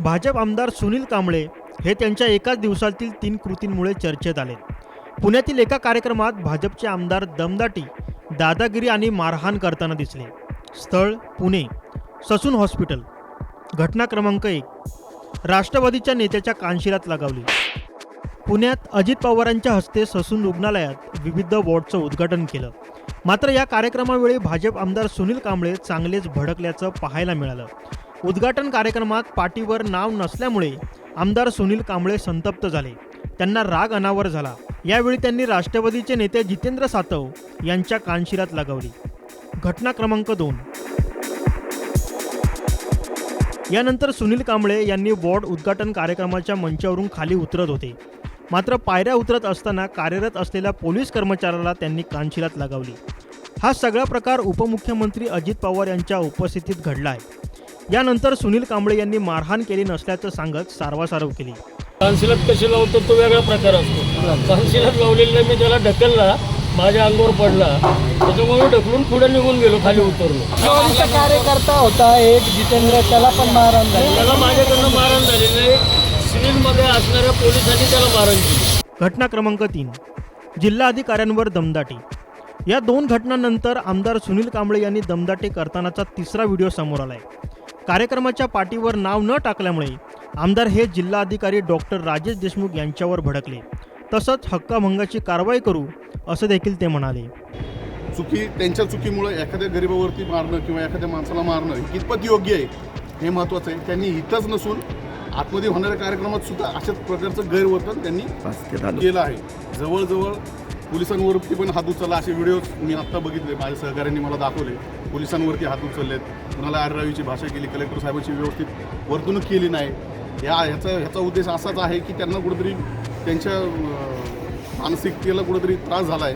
भाजप आमदार सुनील कांबळे हे त्यांच्या एकाच दिवसातील तीन कृतींमुळे चर्चेत आले. पुण्यातील एका कार्यक्रमात भाजपचे आमदार दमदाटी दादागिरी आणि मारहाण करताना दिसले. स्थळ पुणे ससून हॉस्पिटल. घटना क्रमांक एक. राष्ट्रवादीच्या नेत्याच्या कानशिरात लगावली. पुण्यात अजित पवारांच्या हस्ते ससून रुग्णालयात विविध वॉर्डचं उद्घाटन केलं. मात्र या कार्यक्रमावेळी भाजप आमदार सुनील कांबळे चांगलेच भडकल्याचं पाहायला मिळालं. उद्घाटन कार्यक्रमात पाठीवर नाव नसल्यामुळे आमदार सुनील कांबळे संतप्त झाले. त्यांना राग अनावर झाला. यावेळी त्यांनी राष्ट्रवादीचे नेते जितेंद्र सातव यांच्या कानशिरात लगावली. घटना क्रमांक दोन. यानंतर सुनील कांबळे यांनी वॉर्ड उद्घाटन कार्यक्रमाच्या मंचावरून खाली उतरत होते. मात्र पायऱ्या उतरत असताना कार्यरत असलेल्या पोलीस कर्मचाऱ्याला त्यांनी कानशिलात लगावली. हा सगळा प्रकार उपमुख्यमंत्री अजित पवार यांच्या उपस्थितीत घडला आहे यानंतर सुनील कांबळे यांनी मारहाण केली नसल्याचं सांगत सारवासारव केली. कानशिलात कशी लावतो तो वेगळा प्रकार असतो. कानशिलात लावलेला मी त्याला ढकलला माझ्या अंगावर पडला त्याच्यामुळे ढकलून पुढे निघून गेलो खाली उतरलो. कार्यकर्ता होता एक जितेंद्र त्याला पण मारहाण झाली. त्याला माझ्याकडनं मारण झालेलं आहे सिव्हिलमध्ये असणाऱ्या पोलिसांनी त्याला मारण केली. घटना क्रमांक तीन. जिल्हा अधिकाऱ्यांवर दमदाटी. या दोन घटनांनंतर आमदार सुनील कांबळे यांनी दमदाटी करतानाचा तिसरा व्हिडिओ समोर आलाय. कार्यक्रमाच्या पाठीवर नाव न टाकल्यामुळे आमदार हे जिल्हा अधिकारी डॉक्टर राजेश देशमुख यांच्यावर भडकले. तसंच हक्काभंगाची कारवाई करू असं देखील ते म्हणाले. चुकी त्यांच्या चुकीमुळे एखाद्या गरिबावरती मारणं किंवा एखाद्या माणसाला मारणं कितपत योग्य आहे हे महत्त्वाचं आहे. त्यांनी इथंच नसून आतमध्ये होणाऱ्या कार्यक्रमात सुद्धा अशाच प्रकारचं गैरवर्तन त्यांनी केलं आहे. जवळजवळ पोलिसांवरती पण हात उचलला असे व्हिडिओ मी आत्ता बघितले माझ्या सहकाऱ्यांनी मला दाखवले. पोलिसांवरती हात उचललेत. कुणाला आररावीची भाषा केली कलेक्टर साहेबांची व्यवस्थित वर्तणूक केली नाही. या ह्याचा ह्याचा उद्देश असाच आहे की त्यांना कुठेतरी त्यांच्या मानसिकतेला कुठेतरी त्रास झाला आहे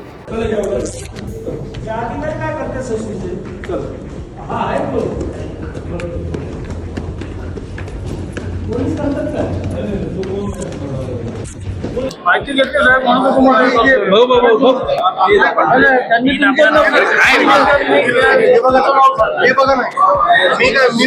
माहिती घेतली साहेब म्हणून तुम्हाला हो हो हो त्यांनी हे बघा ना. मी काय मी